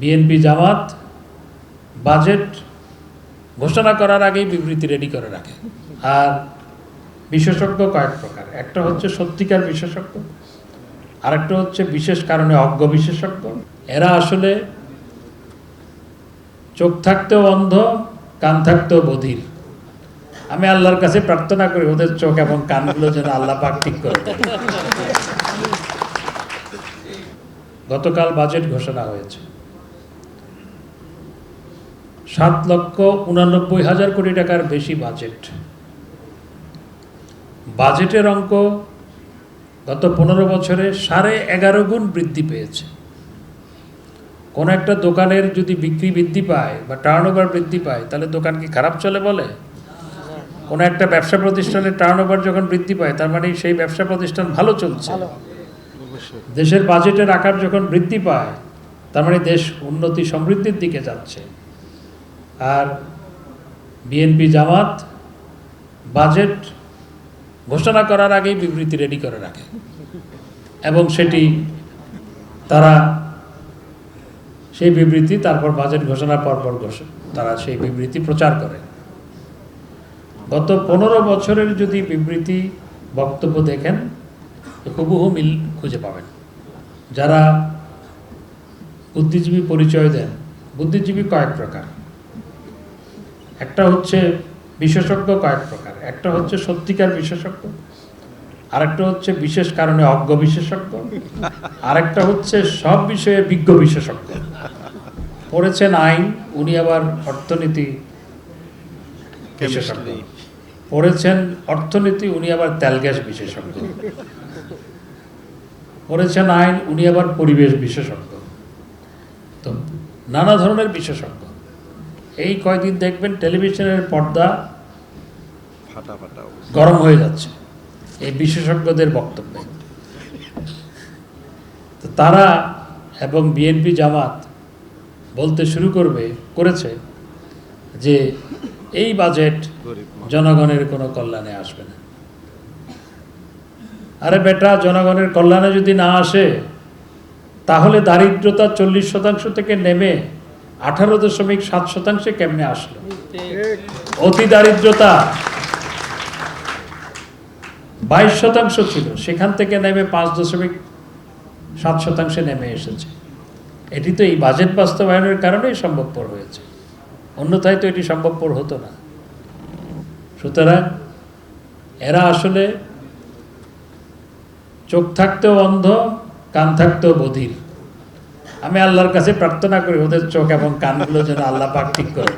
BNP জামাত, budget ঘোষণা করার আগেই বিবৃতি রেডি করে রাখে। আর বিশেষজ্ঞ কয়েক প্রকার। একটা হচ্ছে সত্যিকার বিশেষজ্ঞ, আরেকটা হচ্ছে বিশেষ কারণে অজ্ঞ বিশেষজ্ঞ। এরা আসলে চোখ থাকতেও অন্ধ, কান থাকতেও বধির। আমি আল্লাহর কাছে প্রার্থনা করি, ওদের চোখ এবং কানগুলো যেন আল্লাহ পাক ঠিক করে গতকাল বাজেট ঘোষণা হয়েছে। সাত লক্ষ উনানব্বই হাজার কোটি টাকার বেশি বাজেট। বাজেটের অঙ্ক গত পনেরো বছরে সাড়ে এগারো গুণ বৃদ্ধি পেয়েছে। কোনো একটা দোকানের যদি বিক্রি বৃদ্ধি পায় বা টার্ন ওভার বৃদ্ধি পায় তাহলে দোকান কি খারাপ চলে বলে? কোনো একটা ব্যবসা প্রতিষ্ঠানের টার্ন ওভার যখন বৃদ্ধি পায় তার মানে সেই ব্যবসা প্রতিষ্ঠান ভালো চলছে। দেশের বাজেটের আকার যখন বৃদ্ধি পায় তার মানে দেশ উন্নতি সমৃদ্ধির দিকে যাচ্ছে। আর বিএনপি জামাত বাজেট ঘোষণা করার আগেই বিবৃতি রেডি করে রাখে। এবং সেটি তারা সেই বিবৃতি, তারপর বাজেট ঘোষণার পরপর তারা সেই বিবৃতি প্রচার করে। গত পনেরো বছরের যদি বিবৃতি বক্তব্য দেখেন হুবহু মিল খুঁজে পাবেন। যারা বুদ্ধিজীবী পরিচয় দেন, বুদ্ধিজীবী কয়েক প্রকার। একটা হচ্ছে বিশেষজ্ঞ কয়েক প্রকার। একটা হচ্ছে সত্যিকার বিশেষজ্ঞ আরেকটা হচ্ছে বিশেষ কারণে অজ্ঞ বিশেষজ্ঞ আরেকটা হচ্ছে সব বিষয়ে বিজ্ঞ বিশেষজ্ঞ। পড়েছেন আইন উনি আবার অর্থনীতি বিশেষজ্ঞ। পড়েছেন অর্থনীতি উনি আবার তেল গ্যাস বিশেষজ্ঞ। পড়েছেন আইন উনি আবার পরিবেশ বিশেষজ্ঞ। তো নানা ধরনের বিশেষজ্ঞ। এই কয়দিন দেখবেন টেলিভিশনের পর্দা। গরম হয়ে যাচ্ছে। এই বিশেষজ্ঞদের বক্তব্যে। তো তারা এবং বিএনপি জামাত বলতে শুরু করবে করেছে যে এই বাজেট জনগণের কোনো কল্যাণে আসবে না। আরে বেটা জনগণের কল্যাণে যদি না আসে তাহলে দারিদ্রতা চল্লিশ শতাংশ থেকে নেমে আঠারো দশমিক সাত শতাংশে কেমনে আসলো? অতি দারিদ্রতা বাইশ শতাংশ ছিল সেখান থেকে নেমে পাঁচ দশমিক সাত শতাংশে নেমে এসেছে। এটি তো এই বাজেট বাস্তবায়নের কারণেই সম্ভবপর হয়েছে। অন্যথায় তো এটি সম্ভবপর হতো না। সুতরাং এরা আসলে চোখ থাকতেও অন্ধ কান থাকতেও বধির। আমি আল্লাহর কাছে প্রার্থনা করি ওদের চোখ এবং কানগুলো যেন আল্লাহ পাক ঠিক করে।